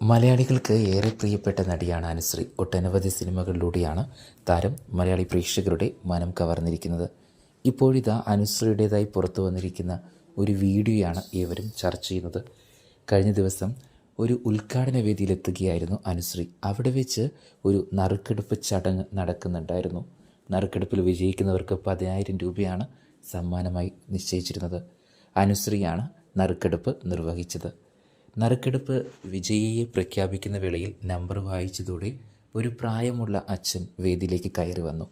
മലയാളികൾക്ക് ഏറെ പ്രിയപ്പെട്ട നടിയാണ് അനുശ്രീ. ഒട്ടനവധി സിനിമകളിലൂടെയാണ് താരം മലയാളി പ്രേക്ഷകരുടെ മനം കവർന്നിരിക്കുന്നത്. ഇപ്പോഴിതാ അനുശ്രീയുടേതായി പുറത്തു വന്നിരിക്കുന്ന ഒരു വീഡിയോയാണ് ഏവരും ചർച്ച ചെയ്യുന്നത്. കഴിഞ്ഞ ദിവസം ഒരു ഉദ്ഘാടന വേദിയിലെത്തുകയായിരുന്നു അനുശ്രീ. അവിടെ വെച്ച് ഒരു നറുക്കെടുപ്പ് ചടങ്ങ് നടക്കുന്നുണ്ടായിരുന്നു. നറുക്കെടുപ്പിൽ വിജയിക്കുന്നവർക്ക് പതിനായിരം രൂപയാണ് സമ്മാനമായി നിശ്ചയിച്ചിരുന്നത്. അനുശ്രീയാണ് നറുക്കെടുപ്പ് നിർവഹിച്ചത്. നറുക്കെടുപ്പ് വിജയിയെ പ്രഖ്യാപിക്കുന്ന വേളയിൽ നമ്പർ വായിച്ചതോടെ ഒരു പ്രായമുള്ള അച്ഛൻ വേദിയിലേക്ക് കയറി വന്നു.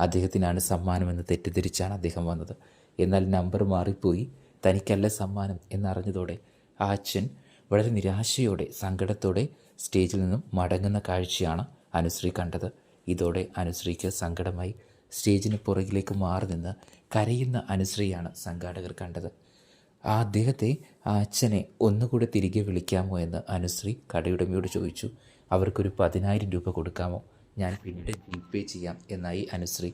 അദ്ദേഹത്തിനാണ് സമ്മാനമെന്ന് തെറ്റിദ്ധരിച്ചാണ് അദ്ദേഹം വന്നത്. എന്നാൽ നമ്പർ മാറിപ്പോയി. തനിക്കല്ല സമ്മാനം എന്നറിഞ്ഞതോടെ ആ അച്ഛൻ വളരെ നിരാശയോടെ സങ്കടത്തോടെ സ്റ്റേജിൽ നിന്നും മടങ്ങുന്ന കാഴ്ചയാണ് അനുശ്രീ കണ്ടത്. ഇതോടെ അനുശ്രീക്ക് സങ്കടമായി സ്റ്റേജിന് പുറകിലേക്ക് മാറി നിന്ന് കരയുന്ന അനുശ്രീയാണ് സംഘാടകർ കണ്ടത്. ആ അദ്ദേഹത്തെ ആ അച്ഛനെ ഒന്നുകൂടെ തിരികെ വിളിക്കാമോ എന്ന് അനുശ്രീ കടയുടമയോട് ചോദിച്ചു. അവർക്കൊരു പതിനായിരം രൂപ കൊടുക്കാമോ? ഞാൻ പിന്നീട് ജിപേ ചെയ്യാം എന്നായി അനുശ്രീ.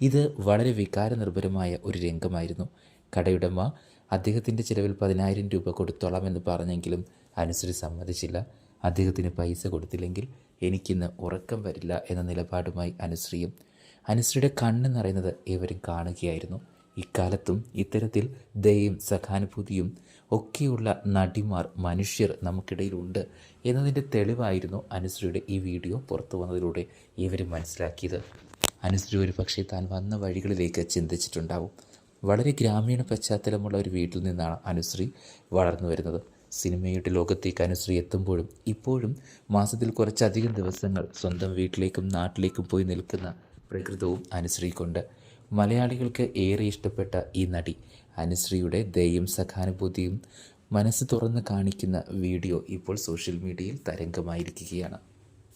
ഇത് വളരെ വികാരനിർഭരമായ ഒരു രംഗമായിരുന്നു. കടയുടമ അദ്ദേഹത്തിന്റെ ചിലവിൽ പതിനായിരം രൂപ കൊടുത്തോളാം എന്ന് പറഞ്ഞെങ്കിലും അനുശ്രീ സമ്മതിച്ചില്ല. അദ്ദേഹത്തിന് പൈസ കൊടുത്തില്ലെങ്കിൽ എനിക്കിന്ന് ഉറക്കം വരില്ല എന്ന നിലപാടുമായി അനുശ്രീയും അനുശ്രീയുടെ കണ്ണ് നിറയുന്നത് കാണുകയായിരുന്നു. ഇക്കാലത്തും ഇത്തരത്തിൽ ദയയും സഹാനുഭൂതിയും ഒക്കെയുള്ള നടിമാർ മനുഷ്യർ നമുക്കിടയിലുണ്ട് എന്നതിന്റെ തെളിവായിരുന്നു അനുശ്രീയുടെ ഈ വീഡിയോ പുറത്തു വന്നതിലൂടെ ഇവർ മനസ്സിലാക്കിയത്. അനുശ്രീ ഒരു പക്ഷേ താൻ വന്ന വഴികളിലേക്ക് ചിന്തിച്ചിട്ടുണ്ടാവും. വളരെ ഗ്രാമീണ പശ്ചാത്തലമുള്ള ഒരു വീട്ടിൽ നിന്നാണ് അനുശ്രീ വളർന്നു വരുന്നത്. സിനിമയുടെ ലോകത്തേക്ക് അനുശ്രീ എത്തുമ്പോഴും ഇപ്പോഴും മാസത്തിൽ കുറച്ചധികം ദിവസങ്ങൾ സ്വന്തം വീട്ടിലേക്കും നാട്ടിലേക്കും പോയി നിൽക്കുന്ന പ്രകൃതവും അനുശ്രീക്കുണ്ട്. മലയാളികൾക്ക് ഏറെ ഇഷ്ടപ്പെട്ട ഈ നടി അനുശ്രീയുടെ ദയയും സഹാനുഭൂതിയും മനസ്സ് തുറന്ന് കാണിക്കുന്ന വീഡിയോ ഇപ്പോൾ സോഷ്യൽ മീഡിയയിൽ തരംഗമായിരിക്കുകയാണ്.